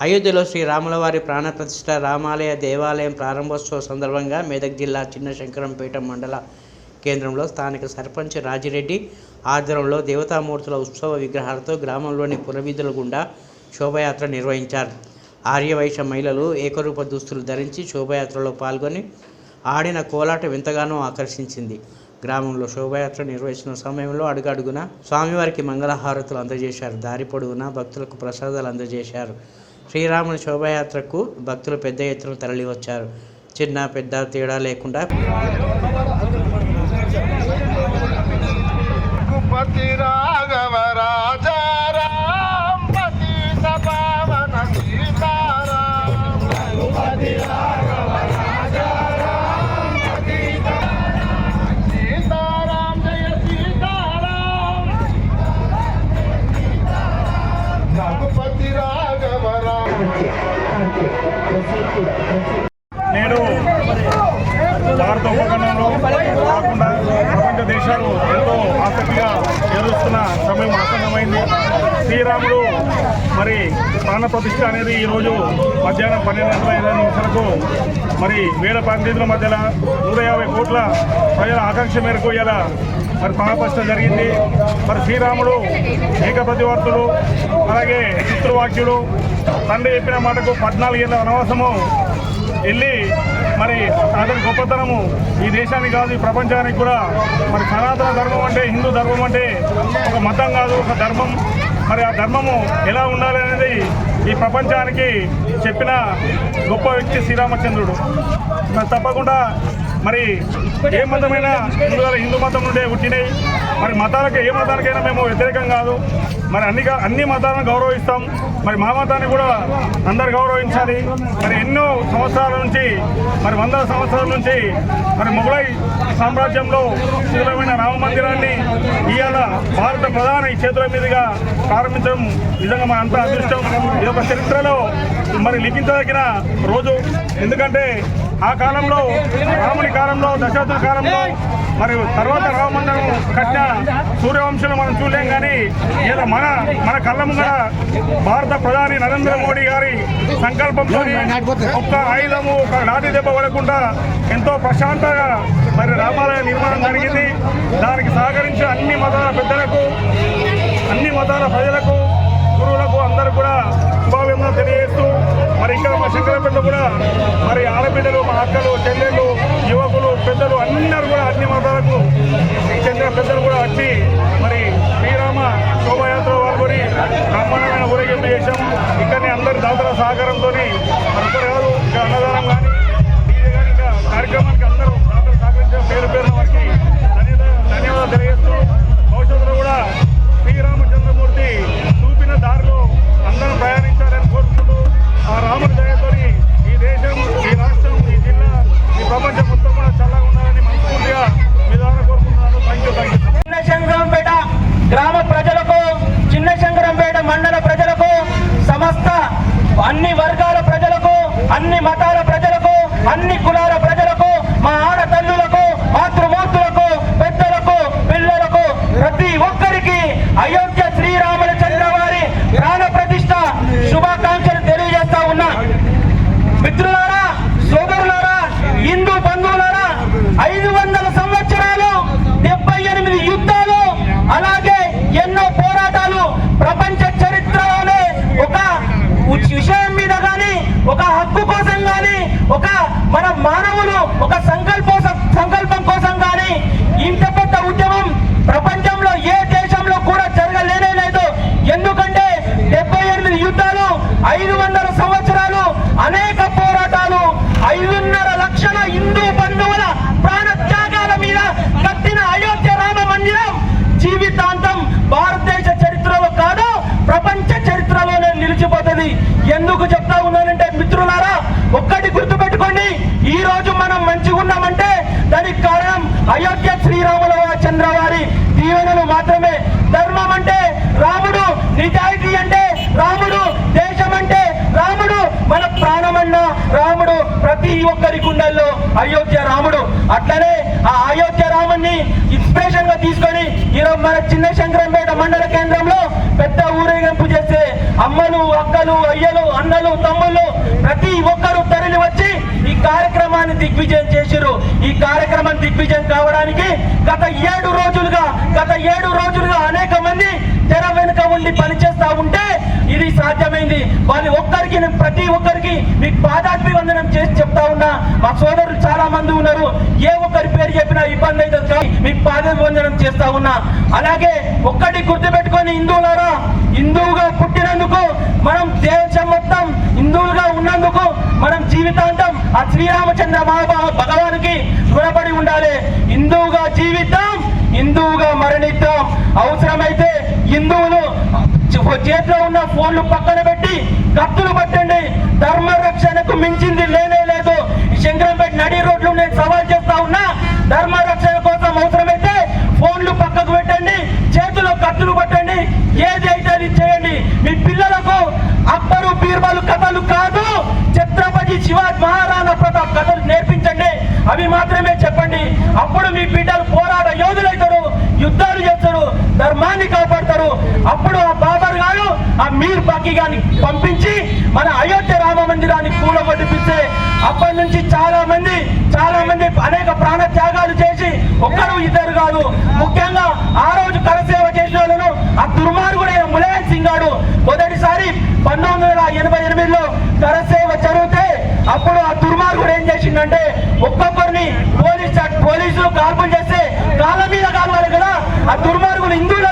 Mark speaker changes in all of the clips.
Speaker 1: అయోధ్యలో శ్రీరాములవారి ప్రాణప్రతిష్ఠ రామాలయ దేవాలయం ప్రారంభోత్సవ సందర్భంగా మెదక్ జిల్లా చిన్న శంకరంపేట మండల కేంద్రంలో స్థానిక సర్పంచ్ రాజిరెడ్డి ఆధ్వర్యంలో దేవతామూర్తుల ఉత్సవ విగ్రహాలతో గ్రామంలోని పురవీధుల గుండా శోభయాత్ర నిర్వహించారు. ఆర్యవైశ్య మహిళలు ఏకరూప దుస్తులు ధరించి శోభయాత్రలో పాల్గొని ఆడిన కోలాటం ఎంతగానో ఆకర్షించింది. గ్రామంలో శోభయాత్ర నిర్వహించిన సమయంలో అడుగడుగున స్వామివారికి మంగళహారతులు అందజేశారు. దారి పొడుగున భక్తులకు ప్రసాదాలు అందజేశారు. శ్రీరాముని శోభయాత్రకు భక్తులు పెద్ద ఎత్తున తరలివచ్చారు. చిన్న పెద్ద తేడా లేకుండా
Speaker 2: ప్రపంచ ఎంతో ఆసక్తిగా ఎదురుస్తున్న సమయం ఆసన్నమైంది. శ్రీరాముడు మరి ప్రాణ ప్రతిష్ఠ అనేది ఈరోజు మధ్యాహ్నం పన్నెండు గంటల ఇరవై నిమిషాలకు మరి వేల పండితుల మధ్యలో నూట యాభై కోట్ల ప్రజల ఆకాంక్ష మేరకు ఇలా మరి ప్రాణప్రతిష్ఠ జరిగింది. మరి శ్రీరాముడు ఏకప్రతివర్తుడు అలాగే చిత్రవాక్యుడు తండ్రి చెప్పిన మాటకు పద్నాలుగేళ్ళ వనవాసము వెళ్ళి మరి అతని గొప్పతనము ఈ దేశానికి కాదు ఈ ప్రపంచానికి కూడా. మరి సనాతన ధర్మం అంటే హిందూ ధర్మం అంటే ఒక మతం కాదు ఒక ధర్మం. మరి ఆ ధర్మము ఎలా ఉండాలి అనేది ఈ ప్రపంచానికి చెప్పిన గొప్ప వ్యక్తి శ్రీరామచంద్రుడు. తప్పకుండా మరి ఏ మతమైనా హిందువుల హిందూ మతం నుండే పుట్టినాయి మరి మతాలకు ఏ మతానికైనా మేము వ్యతిరేకం కాదు. మరి అన్ని అన్ని మతాలను గౌరవిస్తాం. మరి మా మతాన్ని కూడా అందరు గౌరవించాలి. మరి ఎన్నో సంవత్సరాల నుంచి మరి వందల సంవత్సరాల నుంచి మరి మొఘలై సామ్రాజ్యంలో స్థిరమైన రామ మందిరాన్ని ఇవాళ భారత ప్రధాని చేతుల మీదుగా ప్రారంభించడం నిజంగా మన అంత అదృష్టం. ఇది ఒక చరిత్రలో మరి లిఖించదగిన రోజు. ఎందుకంటే ఆ కాలంలో రాముని కాలంలో దశాబ్ద కాలంలో మరి తర్వాత రామమందిరం కట్టిన సూర్యవంశంలో మనం చూడలేం కానీ ఇలా మన మన కళ్ళ ముందర భారత ప్రధాని నరేంద్ర మోడీ గారి సంకల్పంతో ఒక్క ఆయుధము ఒక లాఠీ దెబ్బ పడకుండా ఎంతో ప్రశాంతంగా మరి రామాలయ నిర్మాణం జరిగింది. దానికి సహకరించిన అన్ని మతాల పెద్దలకు అన్ని మతాల ప్రజలకు గురువులకు అందరూ కూడా శుభాభివందనలు తెలియజేస్తూ మరి ఇక్కడ మా శంకరపేట కూడా మరి ఆడబిడ్డలు మా అక్కలు చెల్లెళ్ళు యువకులు పెద్దలు అందరూ కూడా అన్ని మతాలకు చెందిన పెద్దలు కూడా వచ్చి మరి శ్రీరామ
Speaker 3: విషయం మీద కానీ ఒక హక్కు కోసం గాని ఒక మన మానవులు ఒక సంకల్ప సంకల్పం కోసం గాని ఇంత పెద్ద ఉద్యమం ప్రపంచంలో ఏ దేశంలో కూడా జరగలేనే లేదు ఎందుకంటే డెబ్బై ఎనిమిది యుద్ధాలు ఐదు వందల సంవత్సరాలు అనేక పోరాటాలు ఐదున్నర లక్షల హిందూ బంధువుల ప్రాణ త్యాగాల మీద కట్టిన అయోధ్య రామ మందిరం జీవితాంతం భారతదేశ చరిత్రలో కాదు ప్రపంచ చరిత్రలోనే నిలిచిపోతుంది ఎందుకు చెప్తా ఉన్నానంటే మిత్రులారా ఒక్కటి గుర్తుపెట్టుకోండి ఈ రోజు మనం మంచిగా ఉన్నామంటే దానికి కారణం అయోధ్య శ్రీరాముల చంద్రవారి దీవెనలు మాత్రమే ధర్మం అంటే రాముడు నిజాయితీ అంటే రాముడు దేశం అంటే రాముడు మన ప్రాణమన్న రాముడు ప్రతి ఒక్కరి గుండెల్లో అయోధ్య రాముడు. అట్లనే ఆ అయోధ్య రాముణ్ణి ఇన్స్పిరేషన్గా తీసుకొని ఈరోజు మన చిన్న శంకరంపేట మండల కేంద్రంలో పెద్ద ఊరేగింపు చేస్తే అమ్మలు అక్కలు అయ్యలు అన్నలు తమ్ముళ్ళు ప్రతి ఒక్కరూ తరలి వచ్చి ఈ కార్యక్రమాన్ని దిగ్విజయం చేసిరు ఈ కార్యక్రమం దిగ్విజయం కావడానికి గత ఏడు రోజులుగా గత ఏడు రోజులుగా అనేక మంది తెర వెనుక ఉండి పనిచేస్తా ఉంటే ఇది సాధ్యమైంది. వాళ్ళు ఒక్కరికి ప్రతి ఒక్కరికి మీకు బాధ కాకుండా మా సోదరులు చాలా మంది ఉన్నారు. ఏ ఒక్కరి పేరు చెప్పినా ఇబ్బంది అయితే మీకు పాదవందనం చేస్తా ఉన్నా. అలాగే ఒక్కటి గుర్తుపెట్టుకొని హిందువులారా హిందువుగా పుట్టినందుకు మనం దేశం మొత్తం హిందువులుగా ఉన్నందుకు మనం జీవితాంతం ఆ శ్రీరామచంద్ర మహాభా భగవానికి రుణపడి ఉండాలి. హిందువుగా జీవిద్దాం హిందువుగా మరణిద్దాం. అవసరమైతే హిందువులు చేతిలో ఉన్న ఫోన్లు పక్కన పెట్టి కత్తులు పట్టండి. ధర్మ రక్షణకు మించింది లేనే లేదు ఈ శంకరంపేట నడి రోడ్లు నేను సవాల్ చేస్తా ధర్మ రక్షణ కోసం అవసరమైతే ఫోన్లు పక్కకు పెట్టండి చేతిలో కత్తులు పట్టండి ఏది అయితే అది చేయండి. మీ పిల్లలకు అక్బరు బీర్బలు కథలు కాదు. ఛత్రపతి శివాజీ మహారాణా ప్రతాప్ కథలు నేర్పించండి. అవి మాత్రమే చెప్పండి. అప్పుడు మీ బిడ్డలు పోరాట యోధులైతారు యుద్ధాలు చేస్తారు ధర్మాన్ని చేశారు. అప్పుడు ఆ బాబర్ గారు ఆ మీర్ బాకీ గారిని పంపించి మన అయోధ్య రామ మందిరాన్ని కూలగొట్టిపిస్తే అప్పటి నుంచి చాలా మంది చాలా మంది అనేక ప్రాణ త్యాగాలు చేసి ఒక్కరు ఇద్దరు కాదు ముఖ్యంగా ఆ రోజు కరసేవ చేసిన వాళ్ళను ఆ దుర్మార్గుడైన ములాయం సింగ్ గారు మొదటిసారి పంతొమ్మిది వందల ఎనభై ఎనిమిదిలో కరసేవ జరిగితే అప్పుడు ఆ దుర్మార్గుడు ఏం చేసిందంటే ఒక్కొక్కరిని పోలీస్ పోలీసులు కాల్పులు చేస్తే కాళ్ళ మీద కావాలి కదా ఆ దుర్మార్గులు హిందువుల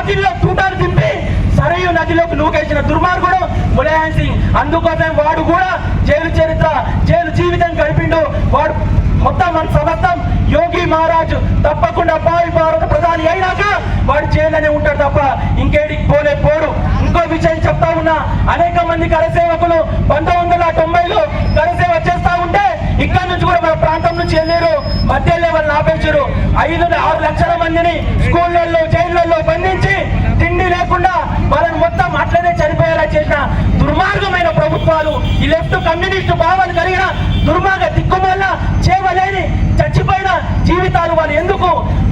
Speaker 3: రాత్రిలో తూటాలు తిప్పి సరయు నదిలోకి నూకేసిన దుర్మార్గుడు ములాయం సింగ్. అందుకోసం వాడు కూడా జైలు చరిత్ర జైలు జీవితం గడిపిండు. వాడు మొత్తం మన సమస్తం యోగి మహారాజు. తప్పకుండా భావి భారత ప్రధాని అయినాక వాడు జైల్లోనే ఉంటాడు తప్ప ఇంకేడికి పోలే పోడు ఇంకో విషయం చెప్తా ఉన్నా అనేక మంది కరసేవకులు పంతొమ్మిది వందల తొంభైలో కరసేవ చేస్తా ఉంటే ఇక్కడ నుంచి కూడా మన ప్రాంతం నుంచి వెళ్ళారు. మధ్య వాళ్ళు ఆపేశారు ఐదు ఆరు లక్షల మందిని స్కూల్లో జైళ్ళల్లో బంధించి తిండి లేకుండా వాళ్ళని మొత్తం అట్లనే చనిపోయేలా చేసిన దుర్మార్గమైన ప్రభుత్వాలు ఈ లెఫ్ట్ కమ్యూనిస్టు భావాలు కలిగిన దుర్మార్గ దిక్కుమల్ల చేయలేని చచ్చిపోయిన జీవితాలు వాళ్ళు ఎందుకు?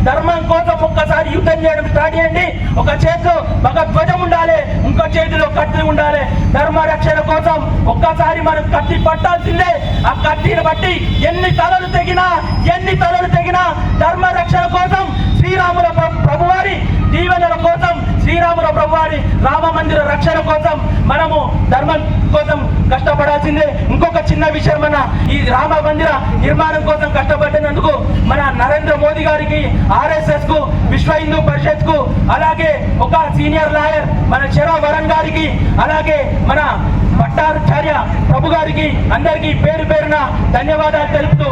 Speaker 3: ధర్మం కోసం ఒక్కసారి యుద్ధం చేయడం స్టార్ట్ చేయండి. ఒక చేతిలో ఒక ధ్వజం ఉండాలి ఇంకో చేతిలో కత్తి ఉండాలి. ధర్మ రక్షణ కోసం ఒక్కసారి మనం కత్తి పట్టాల్సిందే. ఆ కత్తిని బట్టి ఎన్ని తలలు తెగినా ఎన్ని తలలు తెగినా ధర్మ రక్షణ కోసం శ్రీరాముల ప్రభువారి దీవెనల కోసం శ్రీరాముల రామ మందిర రక్షణ కోసం మనము ధర్మం కోసం కష్టపడాల్సిందే. ఇంకొక చిన్న విషయం మన ఈ రామ మందిర నిర్మాణం కోసం కష్టపడినందుకు మన నరేంద్ర మోదీ గారికి ఆర్ఎస్ఎస్కు విశ్వ హిందూ పరిషత్కు అలాగే ఒక సీనియర్ లాయర్ మన శరా వరణ్ గారికి అలాగే మన భట్టాచార్య ప్రభు గారికి అందరికీ పేరు పేరున ధన్యవాదాలు తెలుపుతూ